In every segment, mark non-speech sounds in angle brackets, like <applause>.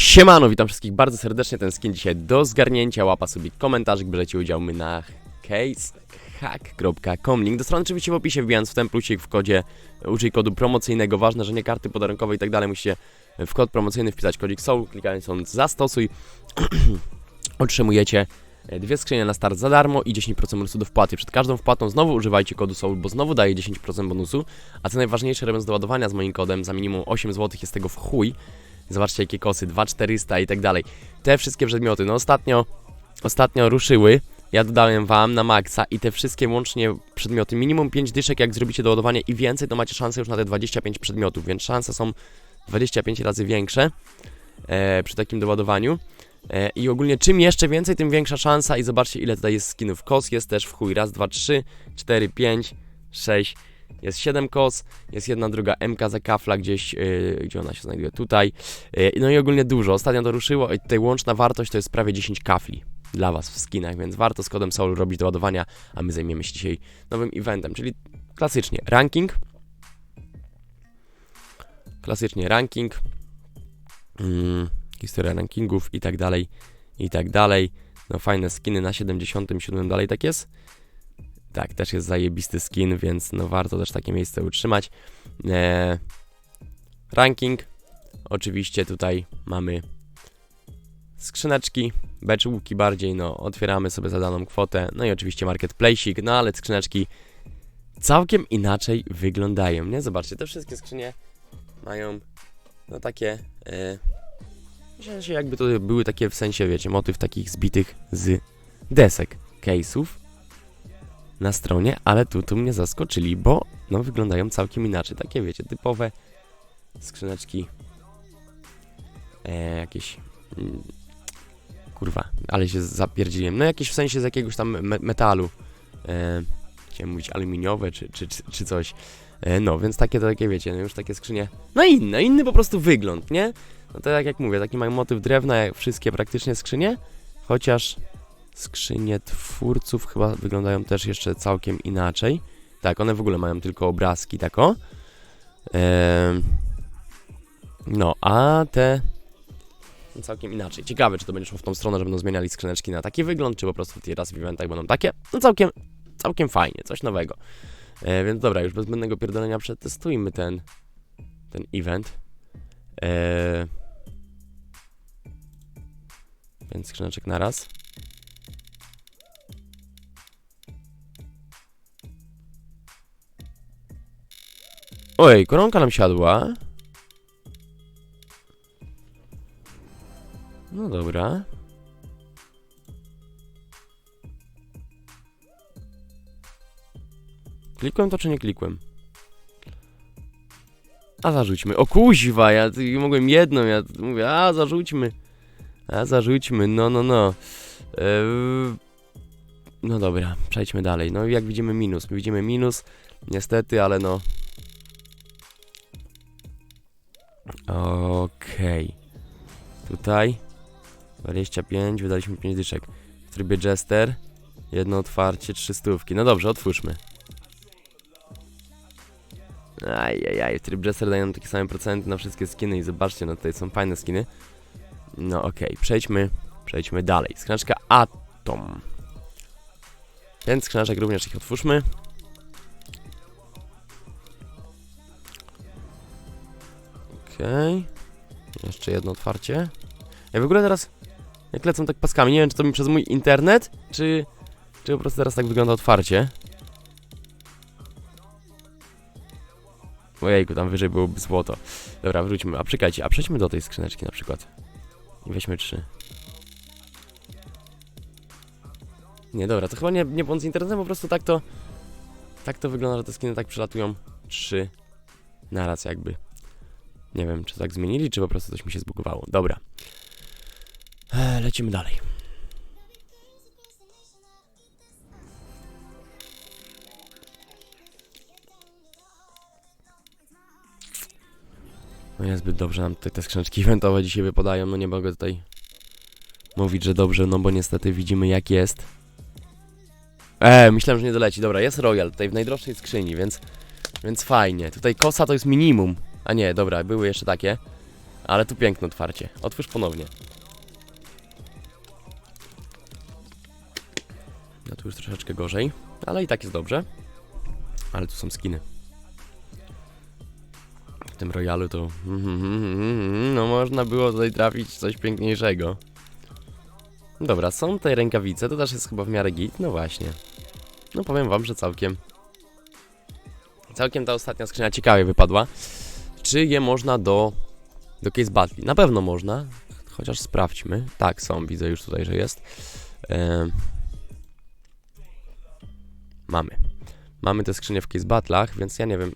Siemano, witam wszystkich bardzo serdecznie, ten skin dzisiaj do zgarnięcia, łapa sobie komentarzyk, bierzecie udział my na casehack.com, link do strony oczywiście w opisie, wbijając w ten plusik w kodzie, użyj kodu promocyjnego, ważne, że nie karty podarunkowe i tak dalej, musicie w kod promocyjny wpisać kodzik SOUL, klikając on zastosuj, <clears throat> otrzymujecie dwie skrzynie na start za darmo i 10% bonusu do wpłaty. Przed każdą wpłatą znowu używajcie kodu SOUL, bo znowu daje 10% bonusu, a co najważniejsze, robiąc doładowania z moim kodem za minimum 8 zł jest tego w chuj, Zobaczcie jakie kosy, 2400 i tak dalej. Te wszystkie przedmioty, no ostatnio, ostatnio ruszyły. Ja dodałem wam na maksa i te wszystkie łącznie przedmioty, minimum 5 dyszek, jak zrobicie doładowanie i więcej, to macie szansę już na te 25 przedmiotów, więc szanse są 25 razy większe e, przy takim doładowaniu. E, I ogólnie czym jeszcze więcej, tym większa szansa i zobaczcie ile tutaj jest skinów. Kos jest też w chuj, raz, dwa, trzy, cztery, pięć, sześć, jest 7 kos, jest jedna druga MK za kafla gdzieś, yy, gdzie ona się znajduje tutaj. Yy, no i ogólnie dużo. Ostatnio to ruszyło i tutaj łączna wartość to jest prawie 10 kafli dla Was w skinach, więc warto z kodem Soul robić doładowania, a my zajmiemy się dzisiaj nowym eventem, czyli klasycznie ranking. Klasycznie ranking. Mm, historia rankingów i tak dalej, i tak dalej. No fajne skiny na 77 dalej tak jest. Tak, też jest zajebisty skin, więc no warto też takie miejsce utrzymać. E, ranking. Oczywiście tutaj mamy skrzyneczki, beczułki bardziej, no otwieramy sobie za daną kwotę, no i oczywiście marketplace'ik, no ale skrzyneczki całkiem inaczej wyglądają, nie? Zobaczcie, te wszystkie skrzynie mają no takie myślę, że jakby to były takie w sensie, wiecie, motyw takich zbitych z desek case'ów na stronie, ale tu, tu mnie zaskoczyli, bo no wyglądają całkiem inaczej. Takie wiecie, typowe skrzyneczki e, jakieś mm, kurwa, ale się zapierdziłem. No jakieś w sensie z jakiegoś tam me metalu. E, chciałem mówić aluminiowe czy, czy, czy, czy coś. E, no, więc takie to takie wiecie, no już takie skrzynie. No inne, inny po prostu wygląd, nie? No to tak jak mówię, taki mają motyw drewna, jak wszystkie praktycznie skrzynie, chociaż skrzynie twórców chyba wyglądają też jeszcze całkiem inaczej. Tak, one w ogóle mają tylko obrazki, tako. No, a te całkiem inaczej. Ciekawe, czy to będzie szło w tą stronę, że będą zmieniali skrzyneczki na taki wygląd, czy po prostu raz w eventach będą takie. No całkiem, całkiem fajnie, coś nowego. E, więc dobra, już bez zbędnego pierdolenia przetestujmy ten, ten event. E, więc skrzyneczek na raz. Oj, koronka nam siadła. No dobra. Klikłem to czy nie klikłem? A zarzućmy. O kuźwa, ja mogłem jedną, ja mówię, a zarzućmy. A zarzućmy, no, no, no. Eee, no dobra, przejdźmy dalej. No i jak widzimy minus, my widzimy minus, niestety, ale no, Okej. Tutaj 25, wydaliśmy 5 dyszek. W trybie Jester jedno otwarcie, trzy stówki. No dobrze, otwórzmy. Ajajaj, tryb Jester dają takie same procenty na wszystkie skiny i zobaczcie, no tutaj są fajne skiny. No okej, przejdźmy, przejdźmy dalej. Skrzyneczka Atom. Ten skrzyneczek również ich otwórzmy. Okej. Jeszcze jedno otwarcie. Ja w ogóle teraz, jak lecą tak paskami, nie wiem, czy to mi przez mój internet, czy, czy po prostu teraz tak wygląda otwarcie. Ojejku, tam wyżej byłoby złoto. Dobra, wróćmy. A czekajcie, a przejdźmy do tej skrzyneczki na przykład. I weźmy trzy. Nie, dobra, to chyba nie, nie błąd z internetem, po prostu tak to... Tak to wygląda, że te skiny tak przelatują trzy naraz jakby. Nie wiem, czy tak zmienili, czy po prostu coś mi się zbugowało. Dobra. Eee, lecimy dalej. No niezbyt dobrze nam te, te skrzyneczki <laughs> eventowe dzisiaj wypadają, no nie mogę tutaj mówić, że dobrze, no bo niestety widzimy jak jest. Eee, myślałem, że nie doleci. Dobra, jest Royal tutaj w najdroższej skrzyni, więc, więc fajnie. Tutaj kosa to jest minimum. A nie, dobra, były jeszcze takie. Ale tu piękne otwarcie. Otwórz ponownie. No tu już troszeczkę gorzej, ale i tak jest dobrze. Ale tu są skiny. W tym royalu to... <laughs> No można było tutaj trafić coś piękniejszego. Dobra, są te rękawice, to też jest chyba w miarę git, no właśnie. No powiem wam, że całkiem... Całkiem ta ostatnia skrzynia ciekawie wypadła. Czy je można do... do Case Battle? Na pewno można, chociaż sprawdźmy. Tak, są, widzę już tutaj, że jest. Mamy. Mamy te skrzynie w Case Battlach, więc ja nie wiem.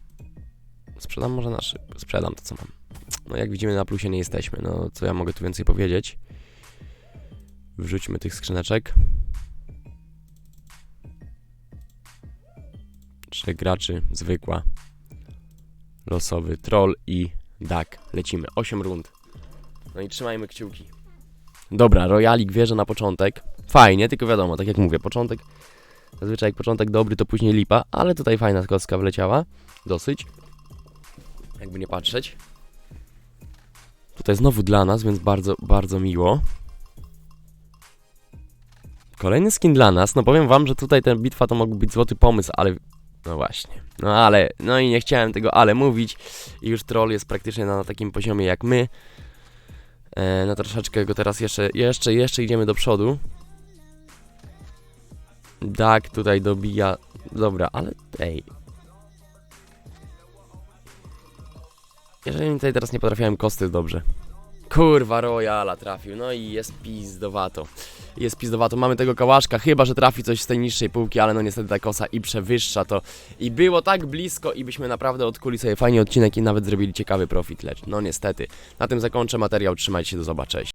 Sprzedam może nasz. Sprzedam to, co mam. No jak widzimy na plusie nie jesteśmy. No co ja mogę tu więcej powiedzieć? Wrzućmy tych skrzyneczek. Trzech graczy, zwykła. Losowy troll i duck. Lecimy. 8 rund. No i trzymajmy kciuki. Dobra, Royalik wierzę na początek. Fajnie, tylko wiadomo, tak jak mówię, początek Zazwyczaj jak początek dobry, to później lipa, ale tutaj fajna kostka wleciała. Dosyć. Jakby nie patrzeć. Tutaj znowu dla nas, więc bardzo, bardzo miło. Kolejny skin dla nas. No powiem wam, że tutaj ten bitwa to mógł być złoty pomysł, ale... No właśnie. No ale... No i nie chciałem tego ale mówić. I już troll jest praktycznie na, na takim poziomie jak my. E, no troszeczkę go teraz jeszcze, jeszcze, jeszcze idziemy do przodu. Tak, tutaj dobija. Dobra, ale ej. Jeżeli mi tutaj teraz nie potrafiałem kosty dobrze. Kurwa, Royala trafił. No i jest pizdowato. Jest pizdowato. Mamy tego kałaszka, chyba że trafi coś z tej niższej półki, ale no niestety ta kosa i przewyższa to. I było tak blisko i byśmy naprawdę odkuli sobie fajnie odcinek i nawet zrobili ciekawy profit, lecz no niestety. Na tym zakończę materiał. Trzymajcie się, do zobaczenia.